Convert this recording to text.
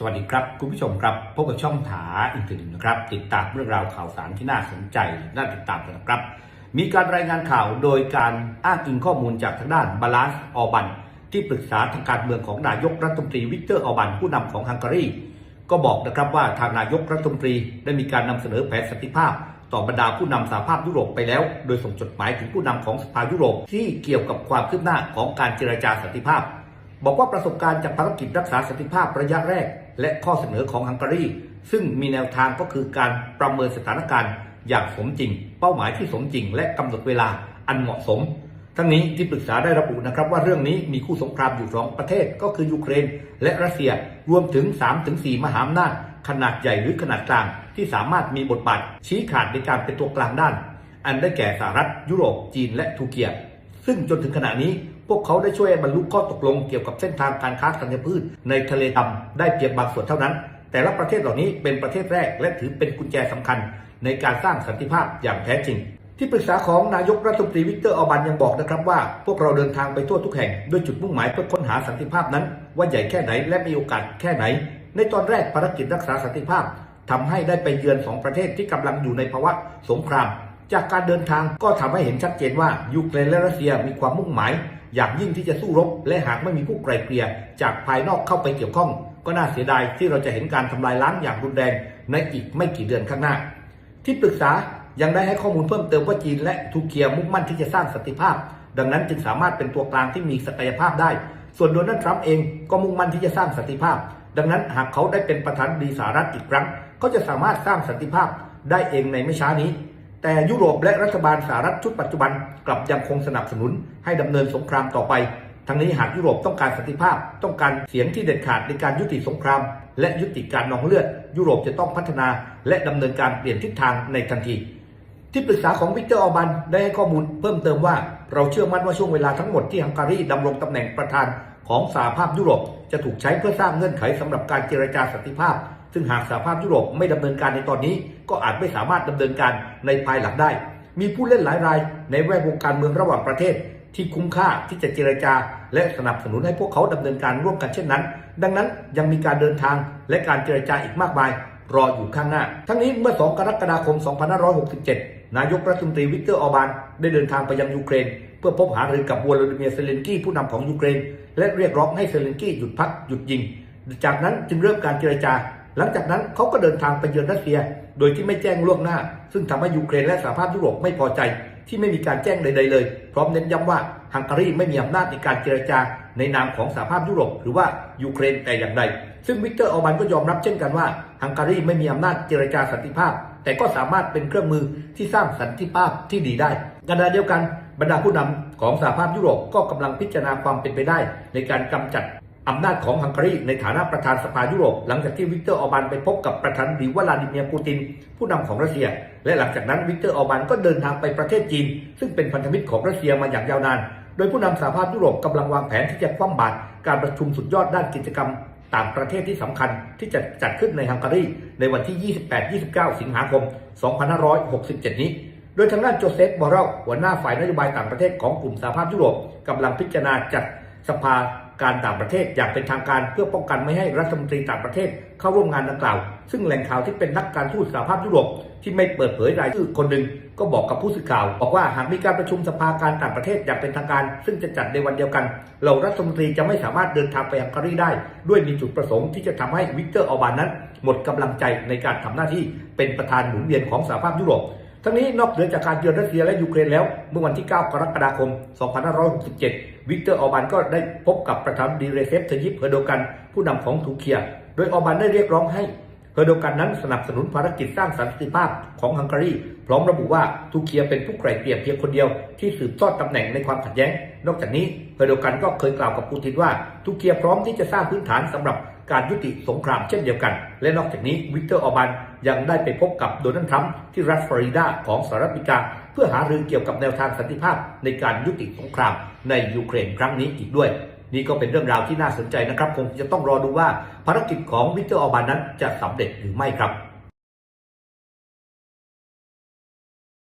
สวัสดีครับ คุณผู้ชมครับ พบกับช่องถาอีกทีหนึ่งนะครับ ติดตามเรื่องราวข่าวสารที่น่าสนใจน่าติดตามกันนะครับ มีการรายงานข่าวโดยการอ้างอิงข้อมูลจากทางด้านบาลานซ์ออบัน ที่ปรึกษาทางการเมืองของนายกรัฐมนตรีวิกเตอร์ออบันผู้นำของฮังการีก็บอกนะครับว่าทางนายกรัฐมนตรีได้มีการนำเสนอแผนสันติภาพ ต่อบรรดาผู้นำสหภาพยุโรปไปแล้ว โดยส่งจดหมายถึงผู้นำของสภายุโรปที่เกี่ยวกับความคืบหน้าของการเจรจาสันติภาพ บอกว่าประสบการณ์จากภารกิจรักษาสันติภาพระยะแรก และข้อเสนอของฮังการี ซึ่งมีแนวทางก็คือการประเมินสถานการณ์อย่างสมจริง เป้าหมายที่สมจริง และกำหนดเวลาอันเหมาะสม ทั้งนี้ที่ปรึกษาได้ระบุนะครับว่าเรื่องนี้มีคู่สงครามอยู่สองประเทศก็คือยูเครน และรัสเซียรวมถึง 3-4 มหาอำนาจขนาดใหญ่หรือขนาดกลาง ที่สามารถมีบทบาทชี้ขาดในการเป็นตัวกลางด้าน อันได้แก่สหรัฐยุโรปจีนและทูเกียซึ่งจนถึงขณะนี้ พวกเขาได้ช่วยบรรลุข้อตกลงเกี่ยวกับเส้นทางการค้าธัญพืชในทะเลดำได้เพียงบางส่วนเท่านั้น แต่ละประเทศเหล่านี้เป็นประเทศแรก และถือเป็นกุญแจสำคัญ ในการสร้างสันติภาพอย่างแท้จริง ที่ปรึกษาของนายกรัฐมนตรีวิกเตอร์ออบันยังบอกนะครับว่า พวกเราเดินทางไปทั่วทุกแห่งด้วยจุดมุ่งหมายเพื่อค้นหาสันติภาพนั้น ว่าใหญ่แค่ไหนและมีโอกาสแค่ไหน ในตอนแรกภารกิจรักษาสันติภาพทำให้ได้ไปเยือนสองประเทศที่กำลังอยู่ในภาวะสงคราม จากการเดินทางก็ทำให้เห็นชัดเจนว่ายูเครนและรัสเซียมีความมุ่งหมาย อย่างยิ่งที่จะสู้รบ และหากไม่มีผู้ไกลเกลี่ยจากภายนอกเข้าไปเกี่ยวข้อง ก็น่าเสียดายที่เราจะเห็นการทำลายล้างอย่างรุนแรงในอีกไม่กี่เดือนข้างหน้า ที่ปรึกษายังได้ให้ข้อมูลเพิ่มเติมว่าจีนและทูเกียมุ่งมั่นที่จะสร้างสันติภาพ ดังนั้นจึงสามารถเป็นตัวกลางที่มีศักยภาพได้ ส่วนโดนัลด์ทรัมป์เองก็มุ่งมั่นที่จะสร้างสันติภาพ ดังนั้นหากเขาได้เป็นประธานดีสหรัฐอีกครั้งเขาจะสามารถสร้างสันติภาพได้เองในไม่ช้านี้ แต่ยุโรปและรัฐบาลสหรัฐชุดปัจจุบันกลับยังคงสนับสนุนให้ดำเนินสงครามต่อไป ทั้งนี้หากยุโรปต้องการสันติภาพ ต้องการเสียงที่เด็ดขาดในการยุติสงคราม และยุติการนองเลือด ยุโรปจะต้องพัฒนาและดำเนินการเปลี่ยนทิศทางในทันที ที่ปรึกษาของวิกเตอร์ออบันได้ให้ข้อมูลเพิ่มเติมว่าเราเชื่อมั่นว่าช่วงเวลาทั้งหมดที่ฮังการีดำรงตำแหน่งประธานของสหภาพยุโรปจะถูกใช้เพื่อสร้างเงื่อนไขสำหรับการเจรจาสันติภาพ ซึ่งหากสหภาพยุโรปไม่ดำเนินการในตอนนี้ ก็อาจไม่สามารถดำเนินการในภายหลังได้ มีผู้เล่นหลายราย ในแวดวงการเมืองระหว่างประเทศ ที่คุ้มค่าที่จะเจรจา และสนับสนุนให้พวกเขาดำเนินการร่วมกันเช่นนั้น ดังนั้นยังมีการเดินทางและการเจรจาอีกมากมายรออยู่ข้างหน้า ทั้งนี้เมื่อ 2 กรกฎาคม 2567 นายกรัฐมนตรีวิกเตอร์ออบานได้เดินทางไปยังยูเครน เพื่อพบหารือกับวลาดิเมียร์เซเลนกี้ผู้นำของยูเครน และเรียกร้องให้เซเลนกี้หยุดพักหยุดยิง จากนั้นจึงเริ่มการเจรจา หลังจากนั้นเขาก็เดินทางไปเยือนรัสเซีย โดยที่ไม่แจ้งล่วงหน้า ซึ่งทำให้ยูเครนและสหภาพยุโรปไม่พอใจที่ไม่มีการแจ้งใดๆเลย พร้อมเน้นย้ำว่าฮังการีไม่มีอำนาจในการเจรจาในนามของสหภาพยุโรป หรือว่ายูเครนแต่อย่างใด ซึ่งวิกเตอร์ออบันก็ยอมรับเช่นกันว่าฮังการีไม่มีอำนาจเจรจาสันติภาพ แต่ก็สามารถเป็นเครื่องมือที่สร้างสันติภาพที่ดีได้ขณะเดียวกันบรรดาผู้นำของสหภาพยุโรปก็กำลังพิจารณาความเป็นไปได้ ในการกำจัด อำนาจของฮังการีในฐานะประธานสภายุโรป หลังจากที่วิกเตอร์ออร์บันไปพบกับประธานาธิบดีวลาดิเมียร์ปูติน ผู้นำของรัสเซีย และหลังจากนั้นวิกเตอร์ออร์บันก็เดินทางไปประเทศจีน ซึ่งเป็นพันธมิตรของรัสเซียมาอย่างยาวนาน โดยผู้นำสหภาพยุโรปกำลังวางแผนที่จะคว่ำบาตรการประชุมสุดยอดด้านกิจกรรม ต่างประเทศที่สำคัญที่จะจัดขึ้นในฮังการีในวันที่ 28-29 สิงหาคม 2567 นี้โดยทางด้านโจเซฟบอรเรลหัวหน้าฝ่ายนโยบายต่างประเทศของกลุ่มสหภาพยุโรปกำลังพิจารณาจัดสภา การต่างประเทศอย่างเป็นทางการเพื่อป้องกันไม่ให้รัฐมนตรีต่างประเทศเข้าร่วมงานดังกล่าว ซึ่งแหล่งข่าวที่เป็นนักการทูตสหภาพยุโรปที่ไม่เปิดเผยรายชื่อคนหนึ่งก็บอกกับผู้สื่อข่าว บอกว่าหากมีการประชุมสภาการต่างประเทศอย่างเป็นทางการ ซึ่งจะจัดในวันเดียวกันเหล่ารัฐมนตรีจะไม่สามารถเดินทางไปฮังการีได้ ด้วยมีจุดประสงค์ที่จะทำให้วิกเตอร์ออบานนั้น หมดกำลังใจในการทำหน้าที่เป็นประธานหมุนเวียนของสหภาพยุโรป ทั้งนี้นอกเหนือจากการเยือนรัสเซียและยูเครนแล้ว เมื่อวันที่ 9 กรกฎาคม 2567 วิกเตอร์ออบานก็ได้พบกับประธานดีเรเซปเทยิปเฮอร์โดกันผู้นำของทูเคีย โดยออบานได้เรียกร้องให้เฮอร์โดกันนั้นสนับสนุนภารกิจสร้างสันติภาพของฮังการี พร้อมระบุว่าทูเคียเป็นผู้ไกล่เกลี่ยเพียงคนเดียวที่สืบทอดตำแหน่งในความขัดแย้ง นอกจากนี้เฮอร์โดกันก็เคยกล่าวกับปูตินว่าทูเคียพร้อมที่จะสร้างพื้นฐานสำหรับการยุติสงครามเช่นเดียวกัน และนอกจากนี้วิกเตอร์ออบาน ยังได้ไปพบกับโดนัลด์ทรัมป์ที่รัฐฟลอริดาของสหรัฐอเมริกา เพื่อหารือเกี่ยวกับแนวทางสันติภาพในการยุติสงครามในยูเครนครั้งนี้อีกด้วยนี่ก็เป็นเรื่องราวที่น่าสนใจนะครับ คงจะต้องรอดูว่าภารกิจของวิกเตอร์ออบานนั้นจะสำเร็จหรือไม่ครับ